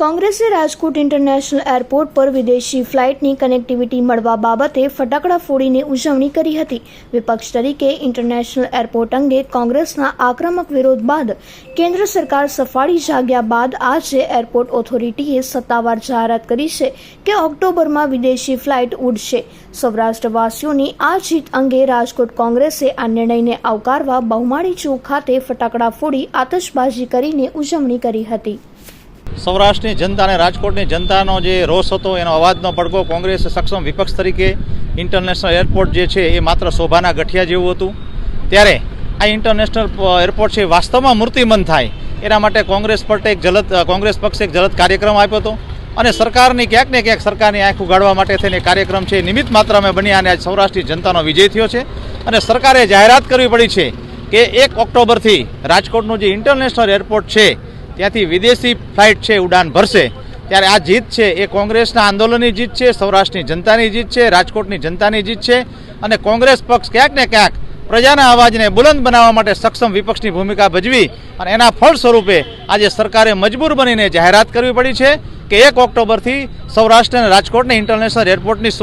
કોંગ્રેસે Rajkot international airport પર વિદેશી ફ્લાઇટની કનેક્ટિવિટી મળવા બાબતે ફટાકડા ફોડીને ઉજવણી કરી હતી. વિપક્ષ તરીકે ઇન્ટરનેશનલ એરપોર્ટ અંગે કોંગ્રેસના આક્રમક વિરોધ બાદ કેન્દ્ર સરકાર સફાળી જાગ્યા બાદ આજે એરપોર્ટ ઓથોરિટીએ સત્તાવાર જાહેરાત કરી છે કે ઓક્ટોબરમાં વિદેશી ફ્લાઇટ ઉડશે. સૌરાષ્ટ્રવાસીઓની આ જીત અંગે રાજકોટ કોંગ્રેસે આ નિર્ણયને આવકારવા બહુમાળી ચોક ખાતે ફટાકડા ફોડી આતશબાજી કરીને ઉજવણી કરી હતી. સૌરાષ્ટ્રની જનતા અને રાજકોટની જનતાનો જે રોષ હતો, એનો અવાજનો પડઘો કોંગ્રેસ સક્ષમ વિપક્ષ તરીકે ઇન્ટરનેશનલ એરપોર્ટ જે છે, એ માત્ર શોભાના ગઠિયા જેવું હતું. ત્યારે આ ઇન્ટરનેશનલ એરપોર્ટ છે વાસ્તવમાં મૂર્તિમંત થાય. એના માટે કોંગ્રેસ પટે એક જલદ કોંગ્રેસ પક્ષે એક જલદ કાર્યક્રમ આપ્યો હતો. અને સરકારની ક્યાંક ને ક્યાંક સરકારની આંખ ઉગાડવા માટે થઈને કાર્યક્રમ છે નિમિત્ત માત્રામાં બન્યા અને આજ સૌરાષ્ટ્રની જનતાનો વિજય થયો છે. અને સરકારે જાહેરાત કરવી પડી છે કે એક ઓક્ટોબરથી રાજકોટનું જે ઇન્ટરનેશનલ એરપોર્ટ છે ત્યાંથી વિદેશી ફ્લાઇટ છે, ઉડાન ભરશે. ત્યારે આ જીત છે, એ કોંગ્રેસના આંદોલનની જીત છે, સૌરાષ્ટ્રની જનતાની જીત છે, રાજકોટની જનતાની જીત છે અને કોંગ્રેસ પક્ષ ક્યાંક ને ક્યાંક પ્રજાના અવાજને બુલંદ બનાવવા માટે સક્ષમ વિપક્ષની ભૂમિકા ભજવી અને એના ફળ સ્વરૂપે આજે સરકારે મજબૂર બનીને જાહેરાત કરવી પડી છે કે એક ઓક્ટોબરથી સૌરાષ્ટ્ર અને રાજકોટને ઇન્ટરનેશનલ એરપોર્ટની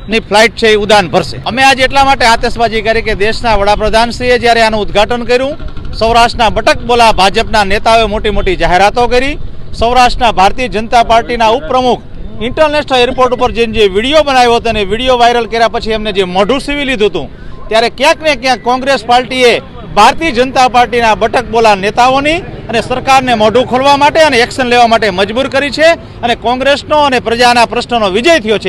સુવિધાની ફ્લાઇટ છે એ ઉડાન ભરશે. અમે આજે એટલા માટે આતશબાજી કરી કે દેશના વડાપ્રધાનશ્રીએ જ્યારે આનું ઉદ્ઘાટન કર્યું, સૌરાષ્ટ્રના બટક બોલા ભાજપના નેતાઓએ મોટી મોટી જાહેરાતો કરી. સૌરાષ્ટ્રના ભારતીય જનતા પાર્ટીના ઉપપ્રમુખ ઇન્ટરનેશનલ એરપોર્ટ ઉપર જઈને જે વીડિયો બનાવ્યો હતો અને વીડિયો વાયરલ કર્યા પછી એમને જે મોઢું સીવી લીધું હતું, ત્યારે ક્યાંક ને ક્યાંક કોંગ્રેસ પાર્ટીએ ભારતીય જનતા પાર્ટીના બટક બોલા નેતાઓની અને સરકારને મોઢું ખોલવા માટે અને એક્શન લેવા માટે મજબૂર કરી છે અને કોંગ્રેસનો અને પ્રજાના પ્રશ્નનો વિજય થયો છે.